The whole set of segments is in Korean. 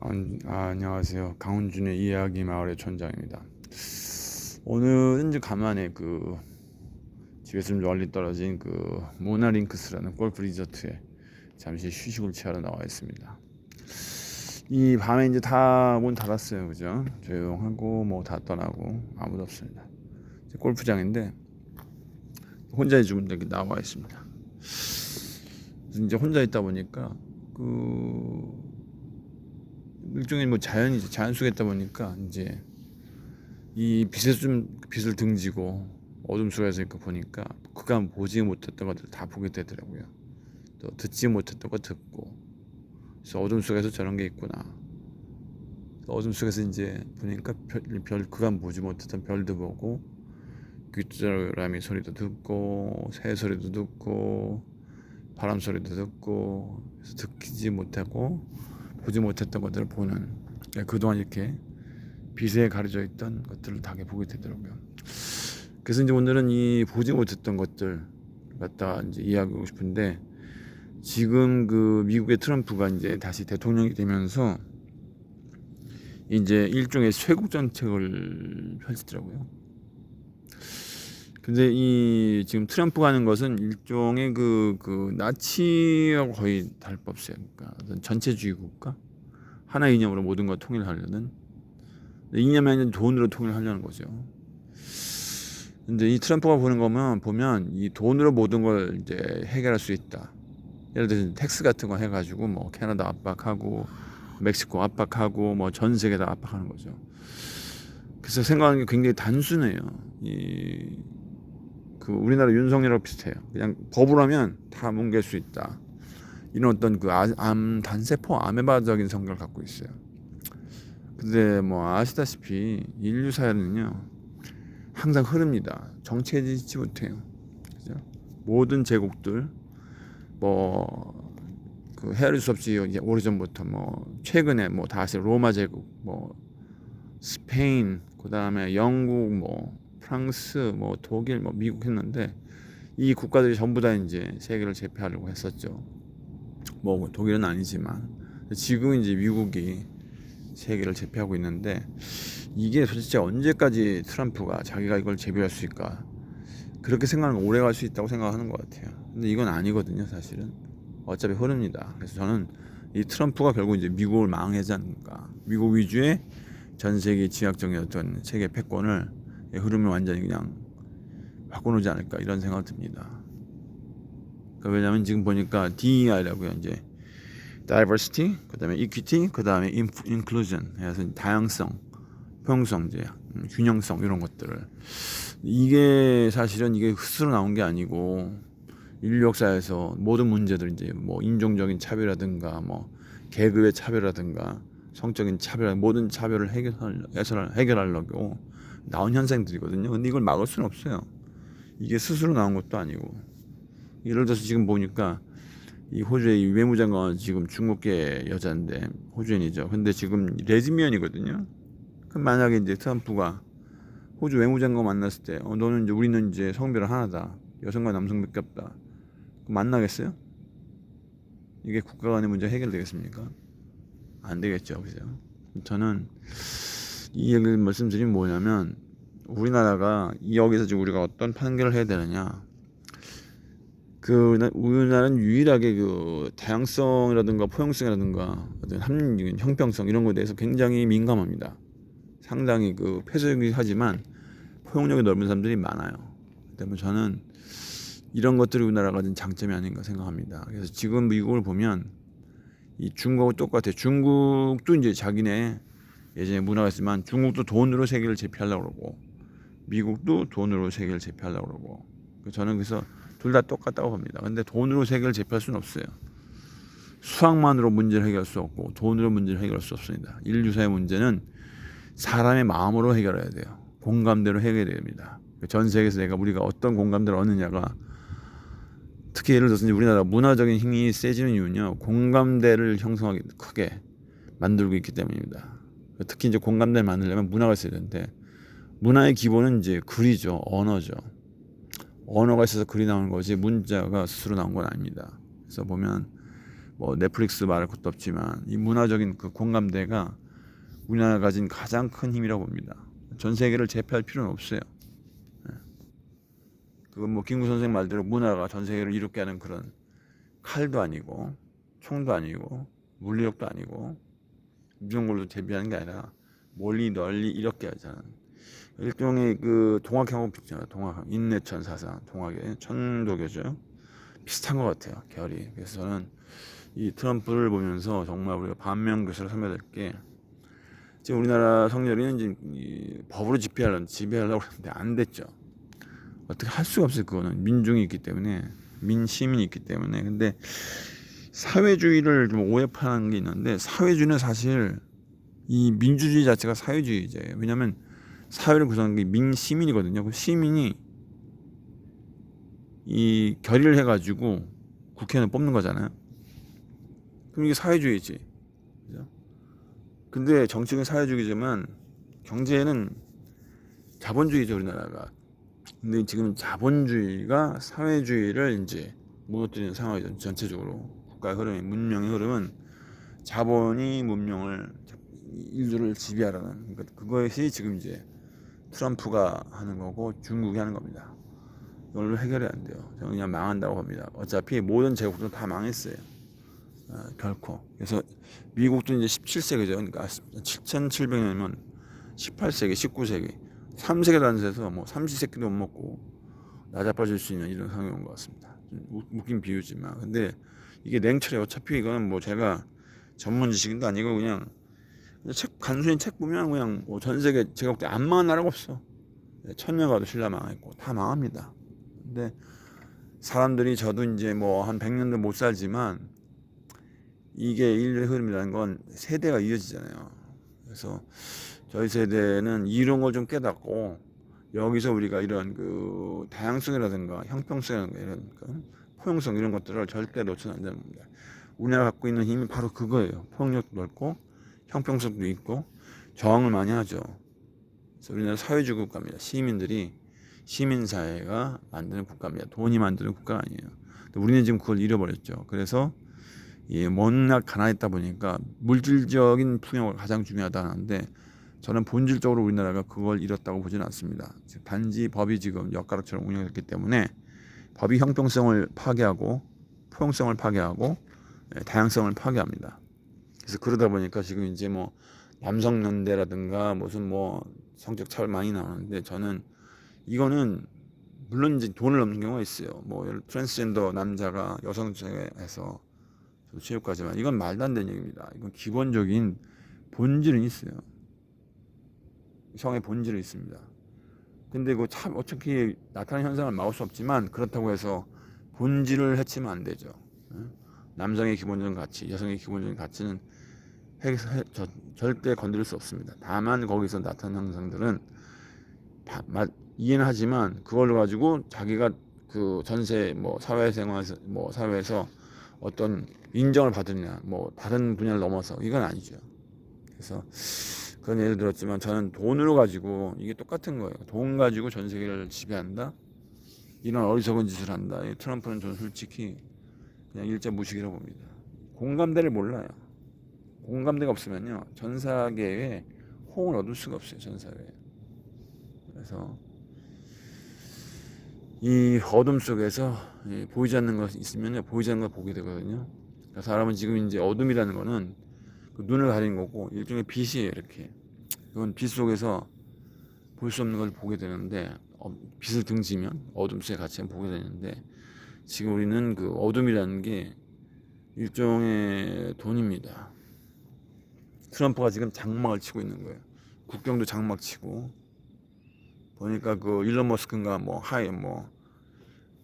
아, 아, 안녕하세요. 강훈준의 이야기 마을의 촌장입니다. 오늘은 이제 간만에 그 집에서 좀 멀리 떨어진 그 모나링크스라는 골프 리조트에 잠시 휴식을 취하러 나와 있습니다. 이 밤에 이제 다 문 닫았어요, 그죠? 조용하고 뭐 다 떠나고 아무도 없습니다. 골프장인데 혼자 좀 이렇게 나와 있습니다. 이제 혼자 있다 보니까 그 일종의 뭐 자연이죠. 자연 속에 있다 보니까 이제 이 빛에서 좀 빛을 등지고 어둠 속에서 이렇게 보니까 그간 보지 못했던 것들 다 보게 되더라고요. 또 듣지 못했던 거 듣고 그래서 어둠 속에서 저런 게 있구나. 어둠 속에서 이제 보니까 별, 별 그간 보지 못했던 별도 보고 귀뚜라미 소리도 듣고 새 소리도 듣고 바람 소리도 듣고 그래서 듣지 못하고 보지 못했던 것들을 보는 그러니까 그동안 이렇게 빛에 가려져 있던 것들을 다 보게 되더라고요. 그래서 이제 오늘은 이 보지 못했던 것들 갖다 이제 이야기하고 싶은데 지금 그 미국의 트럼프가 이제 다시 대통령이 되면서 이제 일종의 쇄국 정책을 펼치더라고요. 근데 이 지금 트럼프가 하는 것은 일종의 그, 그 나치하고 거의 없어요. 그러니까 전체주의 국가 하나의 이념으로 모든 걸 통일하려는 이념이 아니라 돈으로 통일하려는 거죠. 근데 이 트럼프가 보는 거면 보면 이 돈으로 모든 걸 이제 해결할 수 있다. 예를 들어서 텍스 같은 거 해가지고 뭐 캐나다 압박하고 멕시코 압박하고 뭐 전 세계 다 압박하는 거죠. 그래서 생각하는 게 굉장히 단순해요. 이 그 우리나라 윤석열하고 비슷해요. 그냥 법으로 하면 다 뭉갤 수 있다. 이런 어떤 그 암 단세포 아메바적인 성격을 갖고 있어요. 근데 뭐 아시다시피 인류 사회는요 항상 흐릅니다. 정체지지 못해요. 그죠? 모든 제국들 뭐그 헤아릴 수 없이 오래전부터 뭐 최근에 뭐 다시 로마 제국 뭐 스페인 그 다음에 영국 뭐 프랑스 뭐 독일 뭐 미국 했는데 이 국가들이 전부 다 이제 세계를 제패하려고 했었죠. 뭐 독일은 아니지만 지금 이제 미국이 세계를 제패하고 있는데 이게 도대체 언제까지 트럼프가 자기가 이걸 제비할 수 있을까 그렇게 생각하면 오래 갈 수 있다고 생각하는 것 같아요. 근데 이건 아니거든요, 사실은. 어차피 흐릅니다. 그래서 저는 이 트럼프가 결국 이제 미국을 망하지 않는가. 미국 위주의 전 세계 지향적인 어떤 세계 패권을 흐름을 완전히 그냥 바꿔놓지 않을까 이런 생각 듭니다. 그러니까 왜냐하면 지금 보니까 DEI라고요 이제 diversity, 그다음에 equity, 그다음에 inclusion 해서 다양성, 이제 음, 균형성 이런 것들을 이게 사실은 이게 스스로 나온 게 아니고 인류 역사에서 모든 문제들 이제 뭐 인종적인 차별이라든가 뭐 계급의 차별이라든가 성적인 차별 모든 차별을 해결하려고 나온 현상들이거든요. 근데 이걸 막을 수는 없어요. 이게 스스로 나온 것도 아니고. 예를 들어서 지금 보니까 이 호주의 외무장관 지금 중국계 여자인데 호주인이죠. 근데 지금 레즈미언이거든요. 그럼 만약에 이제 트럼프가 호주 외무장관 만났을 때, 어, 너는 이제 우리는 이제 성별은 하나다. 여성과 남성밖에 없다. 만나겠어요? 이게 국가 간의 문제 해결되겠습니까? 안 되겠죠. 그죠? 저는 이 얘기를 말씀드리면 뭐냐면 우리나라가 여기서 지금 우리가 어떤 판결을 해야 되느냐 그 우리나라는 유일하게 그 다양성이라든가 포용성이라든가 어떤 합 형평성 이런 거에 대해서 굉장히 민감합니다. 상당히 그 폐쇄적이 하지만 포용력이 넓은 사람들이 많아요. 때문에 저는 이런 것들이 우리나라가 가진 장점이 아닌가 생각합니다. 그래서 지금 미국을 보면 이 중국하고 똑같아요. 중국도 이제 자기네 예전에 문화가 있지만 중국도 돈으로 세계를 제패하려고 그러고 미국도 돈으로 세계를 제패하려고 그러고 저는 그래서 둘 다 똑같다고 봅니다. 근데 돈으로 세계를 제패할 수는 없어요. 수학만으로 문제를 해결할 수 없고 돈으로 문제를 해결할 수 없습니다. 인류사의 문제는 사람의 마음으로 해결해야 돼요. 공감대로 해결해야 됩니다. 전 세계에서 내가 우리가 어떤 공감대를 얻느냐가 특히 예를 들어서 우리나라 문화적인 힘이 세지는 이유는요 공감대를 형성하기 크게 만들고 있기 때문입니다. 특히 이제 공감대를 만들려면 문화가 있어야 되는데 문화의 기본은 이제 글이죠 언어죠. 언어가 있어서 글이 나오는 거지 문자가 스스로 나온 건 아닙니다. 그래서 보면 뭐 넷플릭스 말할 것도 없지만 이 문화적인 그 공감대가 우리나라가 가진 가장 큰 힘이라고 봅니다. 전 세계를 제패할 필요는 없어요. 예. 그건 뭐 김구 선생 말대로 문화가 전 세계를 이롭게 하는 그런 칼도 아니고 총도 아니고 물리력도 아니고 이런 걸로 대비하는 게 아니라 멀리 널리 이렇게 하자는 일종의 그 동학형하고 비슷해요. 동학 인내천 사상 동학의 천도교죠. 비슷한 것 같아요. 결이. 그래서 저는 이 트럼프를 보면서 정말 우리가 반면 교사를 삼아야 될 게 지금 우리나라 성렬이는 이제 이 법으로 집행하려는 지배하려고 했는데 안 됐죠. 어떻게 할 수가 없어요. 그거는 민중이 있기 때문에 민시민이 있기 때문에 근데 사회주의를 좀 오해하는 게 있는데 사회주의는 사실 이 민주주의 자체가 사회주의제예요. 왜냐하면 사회를 구성하는 게 민 시민이거든요. 그 시민이 이 결의를 해가지고 국회의원을 뽑는 거잖아요. 그럼 이게 사회주의지. 그죠? 근데 정치는 사회주의지만 경제는 자본주의죠 우리나라가. 근데 지금 자본주의가 사회주의를 이제 무너뜨리는 상황이죠 전체적으로 국가의 흐름이 문명의 흐름은 자본이 문명을 인류를 지배하라는 그러니까 그것이 지금 이제 트럼프가 하는 거고 중국이 하는 겁니다. 이걸로 해결이 안 돼요. 저는 그냥 망한다고 봅니다. 어차피 모든 제국도 다 망했어요. 아, 결코. 그래서 미국도 이제 17세기죠. 그러니까 7,700년이면 18세기, 19세기, 3세기 단세에서 뭐 삼시세끼도 못 먹고 나자빠질 수 있는 이런 상황인 것 같습니다. 웃긴 비유지만. 근데 이게 냉철해. 어차피 이거는 뭐 제가 전문 지식도 아니고 그냥 책 간순히 책 보면 그냥 뭐 전 세계 제가 볼때 안 망한 나라가 없어. 천년 가도 신라 망했고 다 망합니다. 근데 사람들이 저도 이제 뭐 한 100년도 못 살지만 이게 인류의 흐름이라는 건 세대가 이어지잖아요. 그래서 저희 세대는 이런 걸 좀 깨닫고 여기서 우리가 이런 그 다양성이라든가 형평성이라든가 이런 그 포용성 이런 것들을 절대 놓쳐는 안 되는 겁니다. 우리나라 갖고 있는 힘이 바로 그거예요. 포용력도 넓고 형평성도 있고 저항을 많이 하죠. 그래서 우리나라 사회주의 국가입니다. 시민들이 시민사회가 만드는 국가입니다. 돈이 만드는 국가가 아니에요. 우리는 지금 그걸 잃어버렸죠. 그래서 이 워낙 가난했다 보니까 물질적인 풍요가 가장 중요하다는데 저는 본질적으로 우리나라가 그걸 잃었다고 보지는 않습니다. 즉, 단지 법이 지금 엿가락처럼 운영됐기 때문에 법이 형평성을 파괴하고 포용성을 파괴하고 예, 다양성을 파괴합니다. 그래서 그러다 보니까 지금 이제 뭐 남성연대라든가 무슨 뭐 성적 차별 많이 나오는데 저는 이거는 물론 이제 돈을 넘는 경우가 있어요. 뭐 트랜스젠더 남자가 여성체에서 체육까지만 이건 말도 안 되는 얘기입니다. 이건 기본적인 본질은 있어요. 성의 본질은 있습니다. 근데 그 참 어차피 나타나는 현상을 막을 수 없지만 그렇다고 해서 본질을 해치면 안 되죠. 응? 남성의 기본적인 가치, 여성의 기본적인 가치는 절대 건드릴 수 없습니다. 다만 거기서 나타나는 현상들은 이해는 하지만 그걸 가지고 자기가 그 전세 뭐 사회생활에서 뭐 사회에서 어떤 인정을 받느냐 뭐 다른 분야를 넘어서 이건 아니죠. 그래서 그런 예를 들었지만 저는 돈으로 가지고 이게 똑같은 거예요. 돈 가지고 전 세계를 지배한다. 이런 어리석은 짓을 한다. 이 트럼프는 저는 솔직히 그냥 일자 무식이라고 봅니다. 공감대를 몰라요. 공감대가 없으면요 전사계에 호응을 얻을 수가 없어요 전사회에. 그래서 이 어둠 속에서 이 보이지 않는 것 있으면 보이지 않는 걸 보게 되거든요. 그러니까 사람은 지금 이제 어둠이라는 거는 그 눈을 가린 거고 일종의 빛이에요 이렇게. 그건 빛 속에서 볼 수 없는 걸 보게 되는데 어, 빛을 등지면 어둠 속에 같이 보게 되는데 지금 우리는 그 어둠이라는 게 일종의 돈입니다. 트럼프가 지금 장막을 치고 있는 거예요. 국경도 장막 치고 보니까 그 일론 머스크인가 뭐 하이 뭐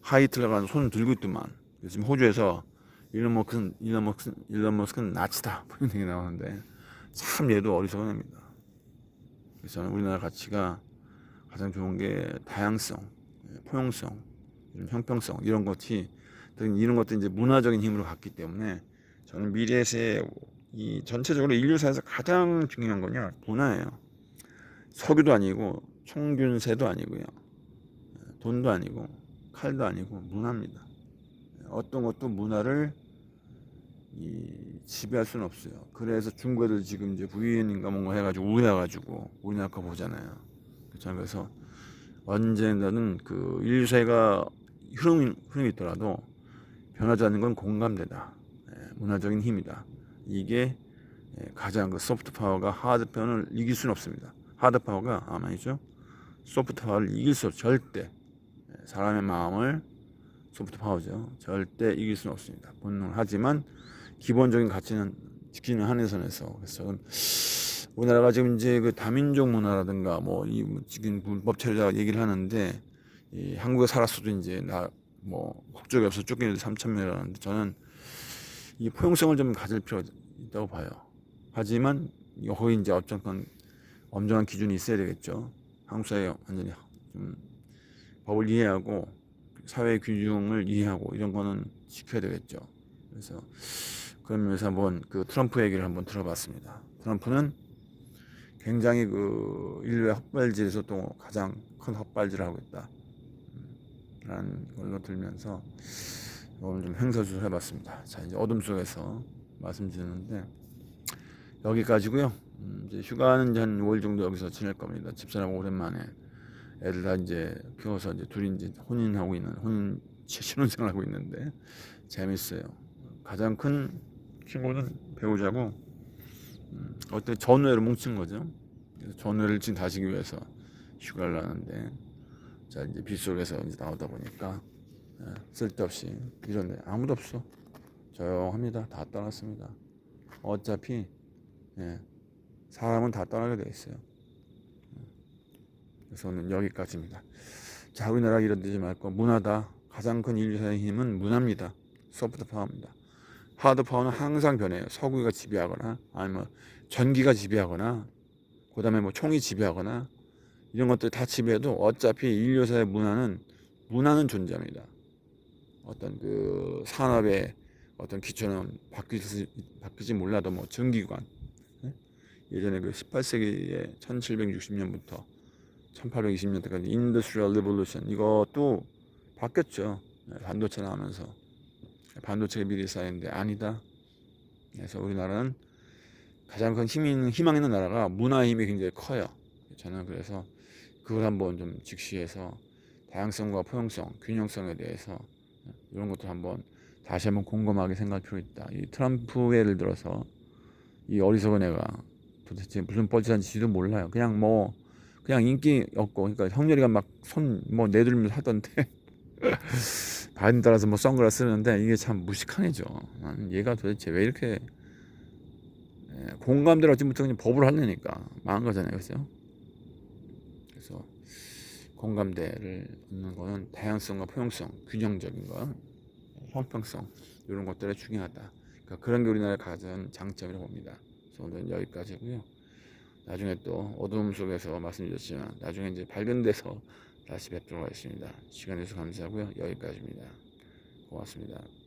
하이틀러가 손을 들고 있더만 지금 호주에서 일론 머스크는 일론 머스크 일론 머스크는 나치다 뭐 이런 얘기 나오는데 참 얘도 어리석은 애입니다. 그래서 우리나라 가치가 가장 좋은 게 다양성, 포용성, 형평성 이런 것이 이런 것도 이제 문화적인 힘으로 갔기 때문에 저는 미래 세 이 전체적으로 인류사에서 가장 중요한 거냐 문화예요. 석유도 아니고 총균세도 아니고요. 돈도 아니고 칼도 아니고 문화입니다. 어떤 것도 문화를 이 지배할 수는 없어요. 그래서 중국 애들 지금 이제 VN인가 뭔가 해가지고 우회해가지고 우리나라 거 보잖아요. 저는 그래서 언젠가는 그 인류 사회가 흐름이, 흐름이 있더라도 변하지 않는 건 공감대다. 예, 문화적인 힘이다. 이게 예, 가장 그 소프트 파워가 하드 파워를 이길 수는 없습니다. 하드 파워가 아마이죠. 소프트 파워를 이길 수 없, 절대 예, 사람의 마음을 소프트 파워죠. 절대 이길 수는 없습니다. 본능 하지만 기본적인 가치는 지키는 한해선에서 그래서 우리나라가 지금 이제 그 다민족 문화라든가 뭐 이 지금 불법 체류자 얘기를 하는데 이 한국에 살았어도 이제 나 뭐 국적이 없어 쫓기는 3천 명이라는데 저는 이 포용성을 좀 가질 필요가 있다고 봐요. 하지만 거기 이제 어쨌건 엄정한 기준이 있어야 되겠죠. 한국 사회 완전히 좀 법을 이해하고 사회 규정을 이해하고 이런 거는 지켜야 되겠죠. 그래서 그런 면에서 한번 그 트럼프 얘기를 한번 들어봤습니다. 트럼프는 굉장히 그 인류의 헛발질에서 또 가장 큰 헛발질을 하고 있다. 음, 라는 걸로 들면서 오늘 좀 행사수를 해봤습니다. 자 이제 어둠 속에서 말씀드리는데 여기까지고요. 음, 이제 휴가는 한 5일 정도 여기서 지낼 겁니다. 집사람 오랜만에 애들 다 이제 키워서 이제 둘이 이제 혼인하고 있는 혼인 신혼생활 하고 있는데 재밌어요. 가장 큰 친구는 배우자고 음, 어때 전우회로 뭉친 거죠. 그래서 전우회를 지금 다시기 위해서 휴가를 나는데 자 이제 빗속에서 이제 나오다 보니까 예, 쓸데없이 이런데 아무도 없어 조용합니다. 다 떠났습니다. 어차피 예, 사람은 다 떠나게 돼 있어요. 그래서 오늘 여기까지입니다. 자, 우리나라 이런 데지 말고 문화다. 가장 큰 인류사의 힘은 문화입니다. 소프트 파워입니다. 하드 파워는 항상 변해요. 서구가 지배하거나 아니면 전기가 지배하거나 그다음에 뭐 총이 지배하거나 이런 것들 다 지배해도 어차피 인류사의 문화는 문화는 존재합니다. 어떤 그 산업의 어떤 기초는 바뀌지, 바뀌지 몰라도 뭐 전기관 예? 예전에 그 18세기에 1760년부터 1820년대까지 인더스트리얼 리볼루션 이것도 바뀌었죠. 네, 반도체 나오면서 반도체가 미리 쌓였는데 아니다. 그래서 우리나라는 가장 큰 있는 희망 있는 나라가 문화 힘이 굉장히 커요. 저는 그래서 그걸 한번 좀 직시해서 다양성과 포용성, 균형성에 대해서 이런 것도 한번 다시 한번 곰곰하게 생각할 필요 있다. 이 트럼프 예를 들어서 이 어리석은 애가 도대체 무슨 뻘짓한 지도 몰라요. 그냥 뭐 그냥 인기 없고 그러니까 형렬이가 막 손 뭐 내들면서 하던데 바이든 따라서 뭐 선글라스 쓰는데 이게 참. 나는 얘가 도대체 왜 이렇게 예, 공감대를 얻지부터 그냥 법을 하려니까 망한 거잖아요, 그죠? 그래서 공감대를 얻는 거는 다양성과 포용성, 균형적인 거, 형평성 이런 것들이 중요하다. 그러니까 그런 게 우리나라의 가장 장점이라고 봅니다. 그래서 오늘은 여기까지고요. 나중에 또 어두움 속에서 말씀드렸지만 나중에 이제 발견돼서 다시 뵙도록 하겠습니다. 시간 내주셔서 감사하고요. 여기까지입니다. 고맙습니다.